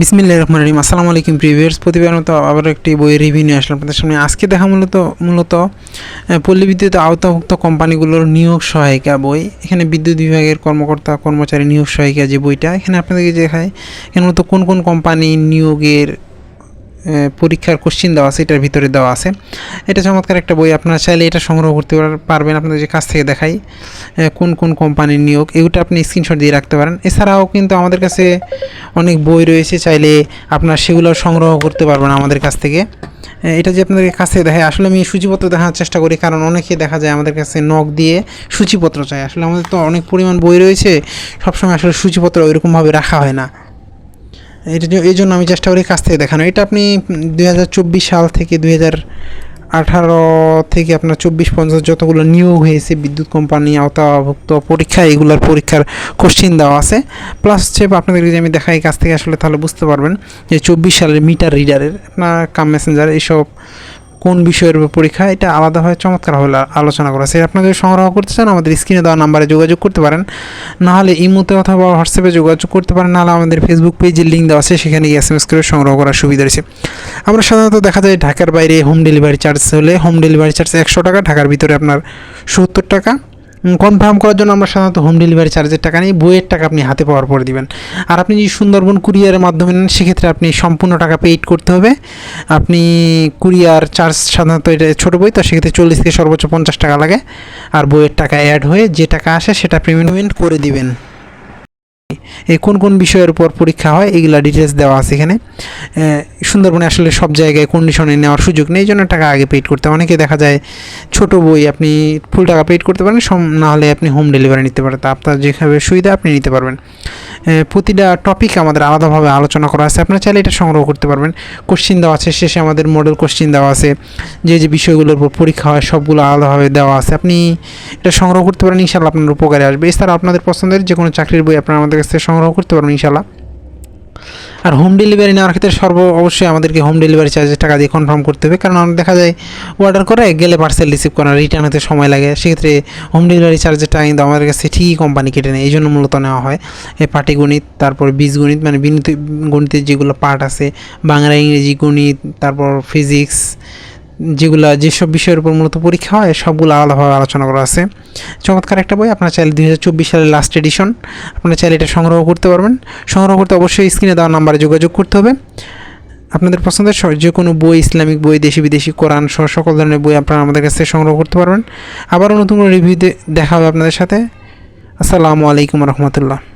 বিসমিল্লাহ রহমান রহিম। আসসালামু আলাইকুম প্রিভিয়ার্স প্রতিবার মতো আবার একটি বইয়ের রিভিউ নিয়ে আসলাম আপনাদের সামনে। আজকে দেখা মূলত মূলত পল্লী বিদ্যুৎ আওতাভুক্ত কোম্পানিগুলোর নিয়োগ সহায়িকা বই। এখানে বিদ্যুৎ বিভাগের কর্মকর্তা, কর্মচারী নিয়োগ সহায়িকা যে বইটা, এখানে আপনাদেরকে দেখায়, এখানে মূলত কোন কোন কোম্পানি নিয়োগের পরীক্ষার কোশ্চিন দেওয়া আছে, এটার ভিতরে দেওয়া আছে। এটা চমৎকার একটা বই, আপনারা চাইলে এটা সংগ্রহ করতে পারবেন, আপনাদের যে কাছ থেকে দেখাই কোন কোন কোম্পানির নিয়োগ, এগুলো আপনি স্ক্রিনশট দিয়ে রাখতে পারেন। এছাড়াও কিন্তু আমাদের কাছে অনেক বই রয়েছে, চাইলে আপনার সেগুলো সংগ্রহ করতে পারবেন আমাদের কাছ থেকে। এটা যে আপনাদের কাছ দেখায় আসলে আমি সূচিপত্র দেখার চেষ্টা করি, কারণ অনেকে দেখা যায় আমাদের কাছে নখ দিয়ে সূচিপত্র চাই আসলে আমাদের তো অনেক পরিমাণ বই রয়েছে, সবসময় আসলে সূচিপত্র ওইরকমভাবে রাখা হয় না। এটা এই জন্য আমি চেষ্টা করি কাছ থেকে দেখানো। এটা আপনি দুই হাজার চব্বিশ সাল থেকে দুই আঠারো থেকে আপনার চব্বিশ পঞ্চাশ যতগুলো নিয়োগ হয়েছে, বিদ্যুৎ কোম্পানি, আওতাভুক্ত পরীক্ষা, এগুলোর পরীক্ষার কোশ্চিন দেওয়া আছে। প্লাস হচ্ছে আপনাদেরকে যদি আমি দেখাই কাছ থেকে আসলে তাহলে বুঝতে পারবেন যে চব্বিশ সালের মিটার রিডারের আপনার কাম মেসেঞ্জার এইসব কোন বিষয়ের উপর পরীক্ষা, এটা আলাদাভাবে চমৎকারভাবে আলোচনা করা। আছে আপনাদের সংগ্রহ করতে চান, আমাদের স্ক্রিনে দেওয়া নাম্বারে যোগাযোগ করতে পারেন। নাহলে ইমোতে অথবা হোয়াটসঅ্যাপে যোগাযোগ করতে পারেন, নাহলে আমাদের ফেসবুক পেজের লিঙ্ক দেওয়া আছে, সেখানে গিয়ে এস এম এস করে সংগ্রহ করার সুবিধা রয়েছে। আমরা সাধারণত দেখা যায় ঢাকার বাইরে হোম ডেলিভারি চার্জ হলে হোম ডেলিভারি চার্জ একশো টাকা, ঢাকার ভিতরে আপনার সত্তর টাকা। কনফার্ম করার জন্য আমরা সাধারণত হোম ডেলিভারি চার্জের টাকা নিই, বইয়ের টাকা আপনি হাতে পাওয়ার পরে দিবেন। আর আপনি যদি সুন্দরবন কুরিয়ারের মাধ্যমে নেন, সেক্ষেত্রে আপনি সম্পূর্ণ টাকা পেইড করতে হবে। আপনি কুরিয়ার চার্জ সাধারণত এটা ছোটো বই, তো সেক্ষেত্রে চল্লিশ থেকে সর্বোচ্চ পঞ্চাশ টাকা লাগে। আর বইয়ের টাকা অ্যাড হয়ে যে টাকা আসে, সেটা পেমেন্ট করে দিবেন। কোন কোন বিষয়ের উপর পরীক্ষা হয়, এগুলা ডিটেলস দেওয়া আছে এখানে। সুন্দরবনে আসলে সব জায়গায় কন্ডিশনে নেওয়ার সুযোগ নেই জন্য টাকা আগে পেড করতে। অনেকে দেখা যায় ছোট বই আপনি ফুল টাকা পেড করতে পারেন না হলে আপনি হোম ডেলিভারি নিতে পারেন। তা আপনার যেভাবে সুবিধা, আপনি নিতে পারবেন। প্রতিটা টপিক আমাদের আলাদাভাবে আলোচনা করা আছে। আপনারা চাইলে এটা সংগ্রহ করতে পারবেন। কোশ্চিন দেওয়া আছে, শেষে আমাদের মডেল কোশ্চিন দেওয়া আছে। যে যে বিষয়গুলোর উপর পরীক্ষা হয়, সবগুলো আলাদাভাবে দেওয়া আছে। আপনি এটা সংগ্রহ করতে পারেন ইনশাল্লাহ আপনার উপকারে আসবে। এছাড়া আপনাদের পছন্দের যে কোনো চাকরির বই আপনারা আমাদের কাছ থেকে সংগ্রহ করতে পারবেন ইনশাল্লাহ আর হোম ডেলিভারি নেওয়ার ক্ষেত্রে সর্ব অবশ্যই আমাদেরকে হোম ডেলিভারি চার্জের টাকা দিয়ে কনফার্ম করতে হবে। কারণ আমরা দেখা যায় অর্ডার করে গেলে পার্সেল রিসিভ করা রিটার্ন হতে সময় লাগে। সেক্ষেত্রে হোম ডেলিভারি চার্জের টাকা কিন্তু আমাদের কাছে ঠিকই কোম্পানি কেটে নেয়। এই জন্য মূলত নেওয়া হয়। এই পাটিগণিত তারপর বীজগণিত মানে বিনীত গণিতের যেগুলো পার্ট আছে, বাংলা, ইংরেজি গণিত, তারপর ফিজিক্স যেগুলো যেসব বিষয়ের উপর মূলত পরীক্ষা হয়, সবগুলো আলাদাভাবে আলোচনা করা আছে। চমৎকার একটা বই, আপনার চাইলে দুই হাজার চব্বিশ সালের লাস্ট এডিশন আপনার চাইলে এটা সংগ্রহ করতে পারবেন। সংগ্রহ করতে অবশ্যই স্ক্রিনে দেওয়া নাম্বারে যোগাযোগ করতে হবে। আপনাদের পছন্দের যে কোনো বই, ইসলামিক বই, দেশি বিদেশি, কোরআন সহ সকল ধরনের বই আপনারা আমাদের কাছ থেকে সংগ্রহ করতে পারবেন। আবারও নতুন কোনো রিভিউতে দেখা হবে আপনাদের সাথে। আসসালামু আলাইকুম রহমতুল্লাহ।